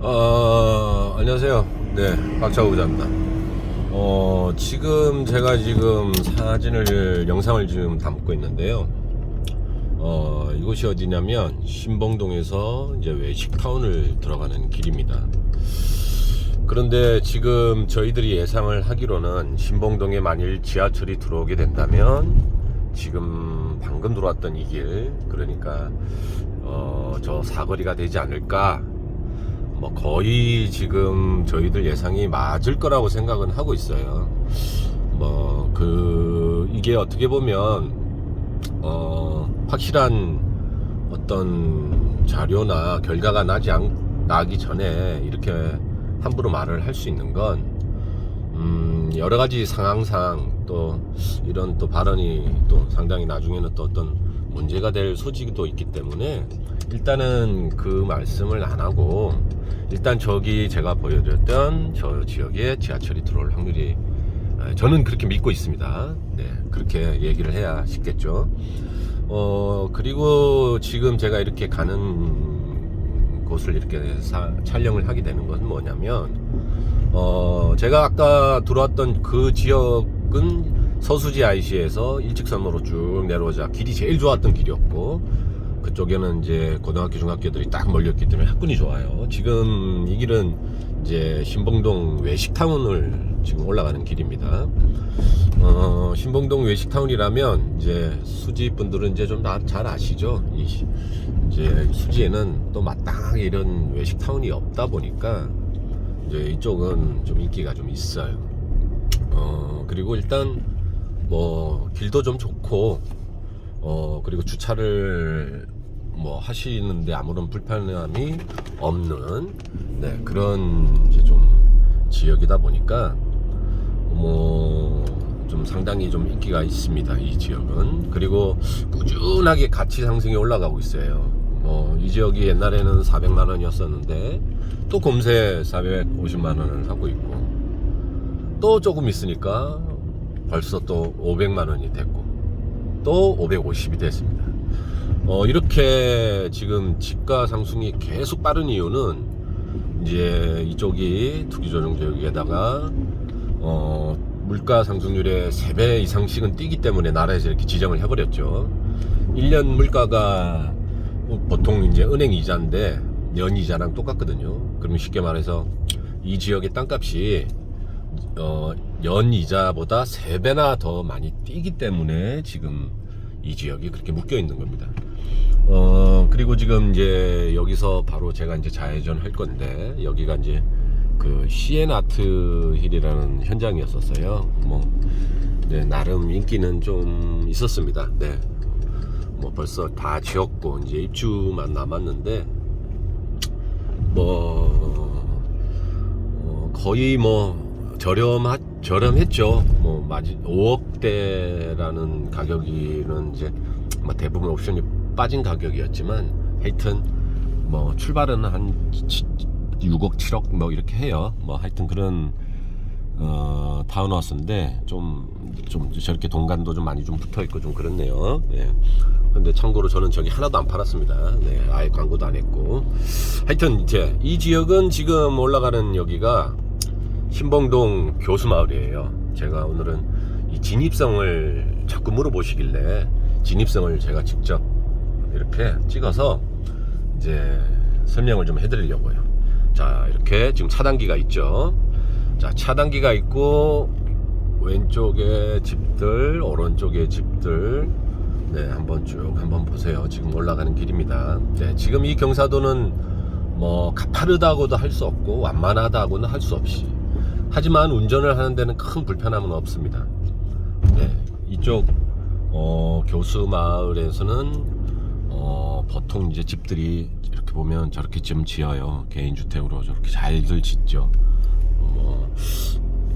어, 안녕하세요. 네, 박차우 부자입니다. 어, 지금 제가 지금 사진을, 영상을 지금 담고 있는데요. 어, 이곳이 어디냐면, 신봉동에서 이제 외식타운을 들어가는 길입니다. 그런데 지금 저희들이 예상을 하기로는 신봉동에 만일 지하철이 들어오게 된다면, 지금 방금 들어왔던 이 길, 그러니까, 어, 저 사거리가 되지 않을까, 뭐 거의 지금 저희들 예상이 맞을 거라고 생각은 하고 있어요. 뭐 그 이게 어떻게 보면 어 확실한 어떤 자료나 결과가 나지 않, 나기 전에 이렇게 함부로 말을 할 수 있는 건 음, 여러 가지 상황상 또 이런 또 발언이 또 상당히 나중에는 또 어떤 문제가 될 소지도 있기 때문에 일단은 그 말씀을 안 하고 일단 저기 제가 보여드렸던 저 지역에 지하철이 들어올 확률이 에, 저는 그렇게 믿고 있습니다. 네, 그렇게 얘기를 해야 쉽겠죠. 어, 그리고 지금 제가 이렇게 가는 곳을 이렇게 사- 촬영을 하게 되는 것은 뭐냐면, 어, 제가 아까 들어왔던 그 지역은 서수지 IC에서 일직선으로 쭉 내려오자 길이 제일 좋았던 길이었고, 그쪽에는 이제 고등학교, 중학교들이 딱 몰렸기 때문에 학군이 좋아요. 지금 이 길은 이제 신봉동 외식타운을 지금 올라가는 길입니다. 어, 신봉동 외식타운이라면 이제 수지 분들은 이제 좀 잘 아시죠? 이, 시- 이제 수지에는 또 마땅하게 이런 외식타운이 없다 보니까 이제 이쪽은 좀 인기가 좀 있어요. 어, 그리고 일단 뭐 길도 좀 좋고 어, 그리고 주차를 뭐 하시는데 아무런 불편함이 없는 네, 그런 이제 좀 지역이다 보니까 뭐 좀 상당히 좀 인기가 있습니다. 이 지역은 그리고 꾸준하게 가치 상승이 올라가고 있어요. 뭐 이 지역이 옛날에는 400만 원이었었는데 또 금세 450만 원을 하고 있고 또 조금 있으니까 벌써 또 500만 원이 됐고 또 550이 됐습니다. 어, 이렇게 지금 집가 상승이 계속 빠른 이유는 이제 이쪽이 투기조정 지역에다가 어, 물가 상승률의 3배 이상씩은 뛰기 때문에 나라에서 이렇게 지정을 해버렸죠. 1년 물가가 보통 이제 은행 이자인데 연 이자랑 똑같거든요. 그러면 쉽게 말해서 이 지역의 땅값이 어, 연 이자보다 3배나 더 많이 뛰기 때문에 지금 이 지역이 그렇게 묶여 있는 겁니다. 어, 그리고 지금 이제 여기서 바로 제가 이제 좌회전 할 건데, 여기가 이제 그 시엔아트 힐이라는 현장이었었어요. 뭐, 네, 나름 인기는 좀 있었습니다. 네. 뭐 벌써 다 지었고, 이제 입주만 남았는데, 뭐, 어, 거의 뭐 저렴하 저렴했죠. 뭐 마지 5억대라는 가격이는 이제 뭐 대부분 옵션이 빠진 가격이었지만 하여튼 뭐 출발은 한 6억 7억 뭐 이렇게 해요. 뭐 하여튼 그런 어, 타운하우스인데 좀, 좀 저렇게 동간도 좀 많이 좀 붙어 있고 좀 그렇네요. 네. 근데 참고로 저는 저기 하나도 안 팔았습니다. 네, 아예 광고도 안 했고. 하여튼 이제 이 지역은 지금 올라가는 여기가 신봉동 교수마을이에요. 제가 오늘은 이 진입성을 자꾸 물어보시길래 진입성을 제가 직접 이렇게 찍어서 이제 설명을 좀 해드리려고요. 자, 이렇게 지금 차단기가 있죠. 자, 차단기가 있고 왼쪽에 집들, 오른쪽에 집들. 네, 한번 쭉 한번 보세요. 지금 올라가는 길입니다. 네, 지금 이 경사도는 뭐 가파르다고도 할 수 없고 완만하다고는 할 수 없이 하지만 운전을 하는 데는 큰 불편함은 없습니다. 네, 이쪽 어, 교수 마을에서는 어, 보통 이제 집들이 이렇게 보면 저렇게 좀 지어요. 개인 주택으로 저렇게 잘들 짓죠. 어,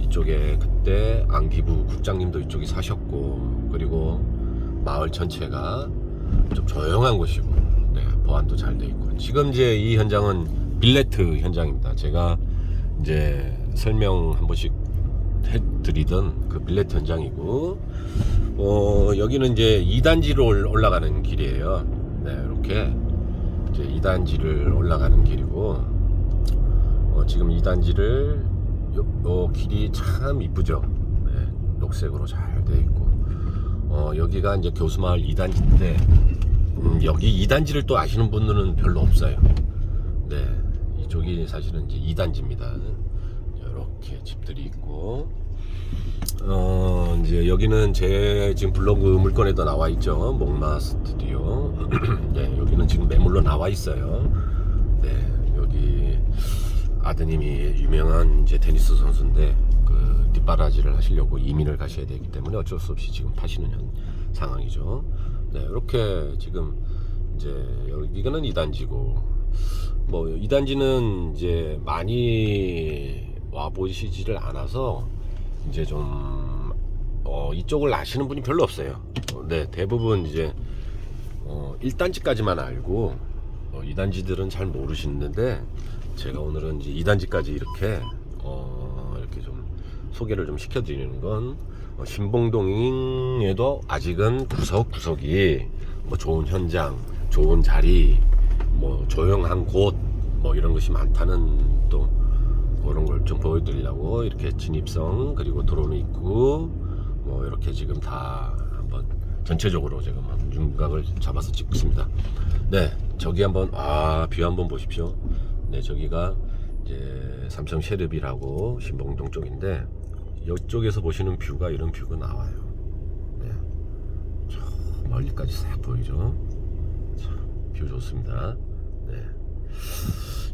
이쪽에 그때 안기부 국장님도 이쪽에 사셨고 그리고 마을 전체가 좀 조용한 곳이고 네, 보안도 잘 돼 있고 지금 이제 이 현장은 빌레트 현장입니다. 제가 이제 설명 한 번씩 해드리던 그 빌레트 현장이고 어, 여기는 이제 2단지로 올라가는 길이에요. 네, 이렇게 이제 2단지를 올라가는 길이고 어, 지금 이 단지를 요, 요 길이 참 이쁘죠. 네, 녹색으로 잘 돼 있고 어, 여기가 이제 교수마을 2단지인데 음, 여기 2단지를 또 아시는 분들은 별로 없어요. 네, 이쪽이 사실은 이제 2단지입니다. 이렇게 집들이 있고 어, 이제 여기는 제 지금 블로그 물건에도 나와 있죠. 목마 스튜디오. 네, 여기는 지금 매물로 나와 있어요. 네, 여기 아드님이 유명한 이제 테니스 선수인데 그 뒷바라지를 하시려고 이민을 가셔야 되기 때문에 어쩔 수 없이 지금 파시는 현, 상황이죠. 네, 이렇게 지금 이제 여기는 2단지고 뭐 2단지는 이제 많이 와 보시지를 않아서 이제 좀 어, 이쪽을 아시는 분이 별로 없어요. 어, 네, 대부분 이제 어, 1단지까지만 알고 어, 2단지들은 잘 모르시는데 제가 오늘은 이제 2단지까지 이렇게 어, 이렇게 좀 소개를 좀 시켜드리는 건 어, 신봉동에도 아직은 구석구석이 뭐 좋은 현장, 좋은 자리, 뭐 조용한 곳, 뭐 이런 것이 많다는 또 그런 걸 좀 보여드리려고 이렇게 진입성 그리고 들어오는 입구 뭐 이렇게 지금 다 한번 전체적으로 지금 한번 윤곽을 잡아서 찍고 있습니다. 네, 저기 한번 아 뷰 한번 보십시오. 네, 저기가 이제 삼성 셰르비라고 신봉동 쪽인데 이쪽에서 보시는 뷰가 이런 뷰가 나와요. 네, 저 멀리까지 싹 보이죠. 자, 뷰 좋습니다. 네.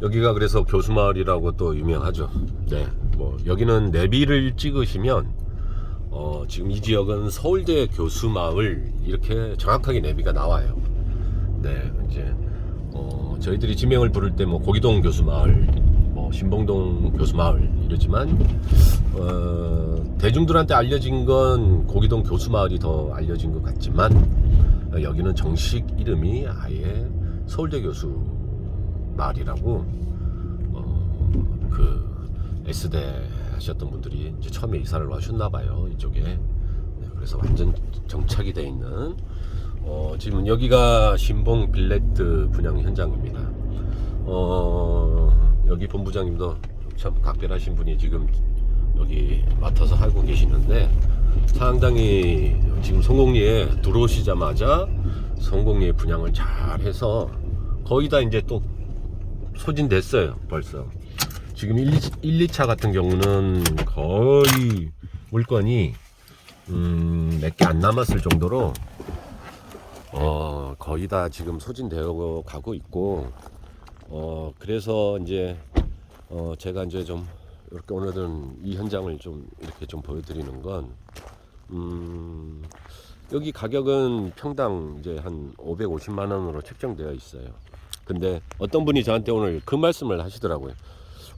여기가 그래서 교수마을이라고 또 유명하죠. 네, 뭐 여기는 내비를 찍으시면 어, 지금 이 지역은 서울대 교수마을 이렇게 정확하게 내비가 나와요. 네, 이제 어, 저희들이 지명을 부를 때 뭐 고기동 교수마을, 뭐 신봉동 교수마을 이러지만 어, 대중들한테 알려진 건 고기동 교수마을이 더 알려진 것 같지만 어, 여기는 정식 이름이 아예 서울대 교수 마을이라고 어, 그 S대 하셨던 분들이 이제 처음에 이사를 와셨나 봐요 이쪽에. 네, 그래서 완전 정착이 돼 있는 어, 지금 여기가 신봉 빌레트 분양 현장입니다. 어, 여기 본부장님도 참 각별하신 분이 지금 여기 맡아서 하고 계시는데 상당히 지금 성공리에 들어오시자마자 성공리에 분양을 잘 해서 거의 다 이제 또 소진됐어요 벌써 지금 1, 1, 2차 같은 경우는 거의 물건이 음, 몇 개 안 남았을 정도로 어, 거의 다 지금 소진되어 가고 있고 어, 그래서 이제 어, 제가 이제 좀 이렇게 오늘은 이 현장을 좀 이렇게 좀 보여드리는 건 음, 여기 가격은 평당 이제 한 550만 원으로 책정되어 있어요. 근데 어떤 분이 저한테 오늘 그 말씀을 하시더라고요.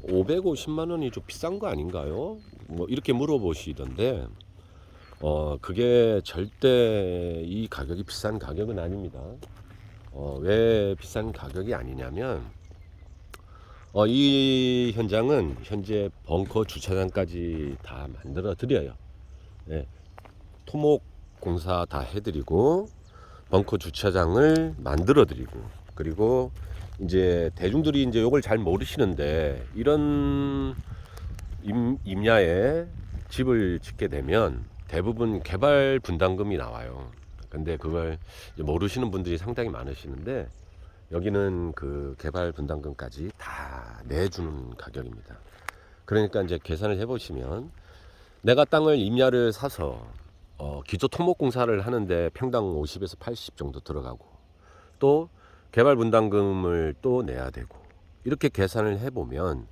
550만 원이 좀 비싼 거 아닌가요? 뭐 이렇게 물어보시던데 어 그게 절대 이 가격이 비싼 가격은 아닙니다. 어, 왜 비싼 가격이 아니냐면 어, 이 현장은 현재 벙커 주차장까지 다 만들어 드려요. 예, 토목 공사 다 해드리고 벙커 주차장을 만들어 드리고 그리고 이제 대중들이 이제 이걸 잘 모르시는데 이런 임, 임야에 집을 짓게 되면 대부분 개발 분담금이 나와요. 근데 그걸 모르시는 분들이 상당히 많으시는데 여기는 그 개발 분담금까지 다 내주는 가격입니다. 그러니까 이제 계산을 해보시면 내가 땅을 임야를 사서 어, 기초 토목 공사를 하는데 평당 50에서 80 정도 들어가고 또 개발 분담금을 또 내야 되고 이렇게 계산을 해보면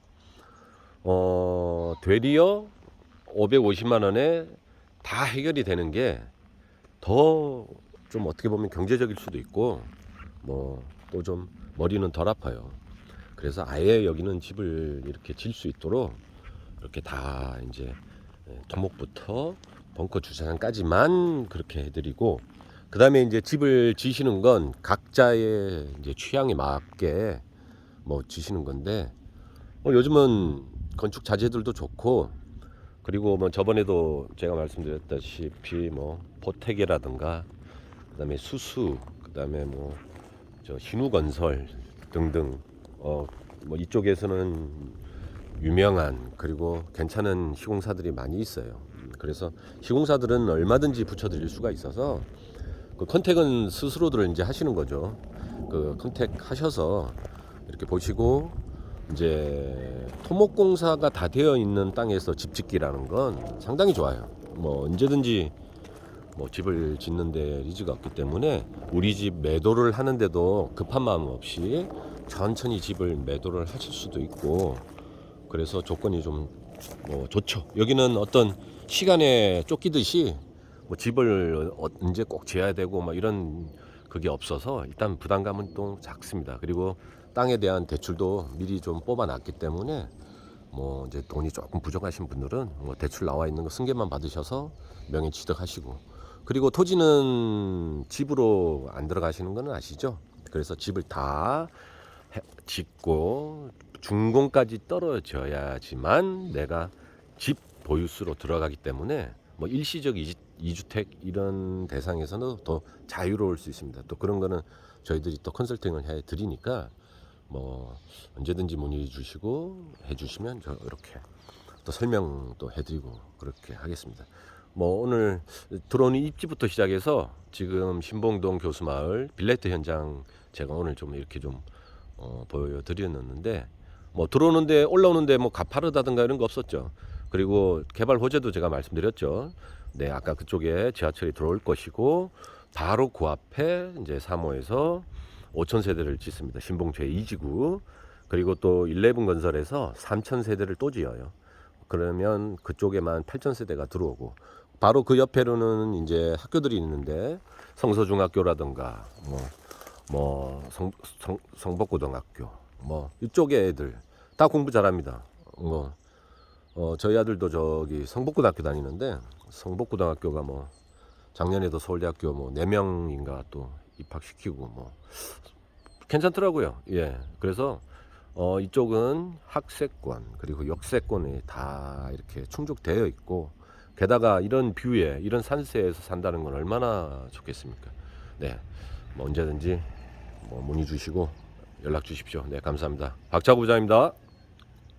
어, 되리어 550만 원에 다 해결이 되는 게 더 좀 어떻게 보면 경제적일 수도 있고 뭐 또 좀 머리는 덜 아파요. 그래서 아예 여기는 집을 이렇게 질 수 있도록 이렇게 다 이제 예, 토목부터 벙커 주차장까지만 그렇게 해드리고 그 다음에 이제 집을 지시는 건 각 자의 이제 취향에 맞게 뭐 지시는 건데 뭐 요즘은 건축 자재들도 좋고 그리고 뭐 저번에도 제가 말씀드렸다시피 뭐 보태개라든가 그다음에 수수 그다음에 뭐 저 신우 건설 등등 어 뭐 이쪽에서는 유명한 그리고 괜찮은 시공사들이 많이 있어요. 음, 그래서 시공사들은 얼마든지 붙여드릴 수가 있어서 그 컨택은 스스로들 이제 하시는 거죠. 그 컨택 하셔서 이렇게 보시고 이제 토목공사가 다 되어 있는 땅에서 집 짓기라는 건 상당히 좋아요. 뭐 언제든지 뭐 집을 짓는데 리즈가 없기 때문에 우리 집 매도를 하는데도 급한 마음 없이 천천히 집을 매도를 하실 수도 있고 그래서 조건이 좀 뭐 좋죠. 여기는 어떤 시간에 쫓기듯이 뭐 집을 어- 언제 꼭 지어야 되고 막 이런 그게 없어서 일단 부담감은 또 작습니다. 그리고 땅에 대한 대출도 미리 좀 뽑아놨기 때문에 뭐 이제 돈이 조금 부족하신 분들은 뭐 대출 나와 있는 거 승계만 받으셔서 명의 취득하시고 그리고 토지는 집으로 안 들어가시는 거는 아시죠? 그래서 집을 다 해- 짓고 준공까지 떨어져야지만 내가 집 보유수로 들어가기 때문에 뭐 일시적 이주택 이런 대상에서는 더 자유로울 수 있습니다. 또 그런 거는 저희들이 또 컨설팅을 해 드리니까 뭐 언제든지 문의 주시고 해 주시면 저 이렇게 또 설명도 해 드리고 그렇게 하겠습니다. 뭐 오늘 들어오는 입지부터 시작해서 지금 신봉동 교수마을 빌레트 현장 제가 오늘 좀 이렇게 좀 어, 보여드렸는데 뭐 들어오는데 올라오는데 뭐 가파르다든가 이런 거 없었죠. 그리고 개발 호재도 제가 말씀드렸죠. 네, 아까 그쪽에 지하철이 들어올 것이고 바로 그 앞에 이제 3호에서 5천 세대를 짓습니다. 신봉 제2지구. 그리고 또 11 건설에서 3천 세대를 또 지어요. 그러면 그쪽에만 8천 세대가 들어오고 바로 그 옆에로는 이제 학교들이 있는데 성서중학교라든가 뭐 뭐 성, 성, 성복고등학교 뭐 이쪽에 애들 다 공부 잘합니다. 뭐 어, 저희 아들도 저기 성복고등학교 다니는데 성복고등학교가 뭐 작년에도 서울대학교 뭐네 명인가 또 입학시키고 뭐 괜찮더라고요. 예. 그래서 어, 이쪽은 학세권 그리고 역세권이 다 이렇게 충족되어 있고 게다가 이런 뷰에 이런 산세에서 산다는 건 얼마나 좋겠습니까? 네. 뭐 언제든지 뭐 문의 주시고 연락 주십시오. 네, 감사합니다. 박차구 부장입니다.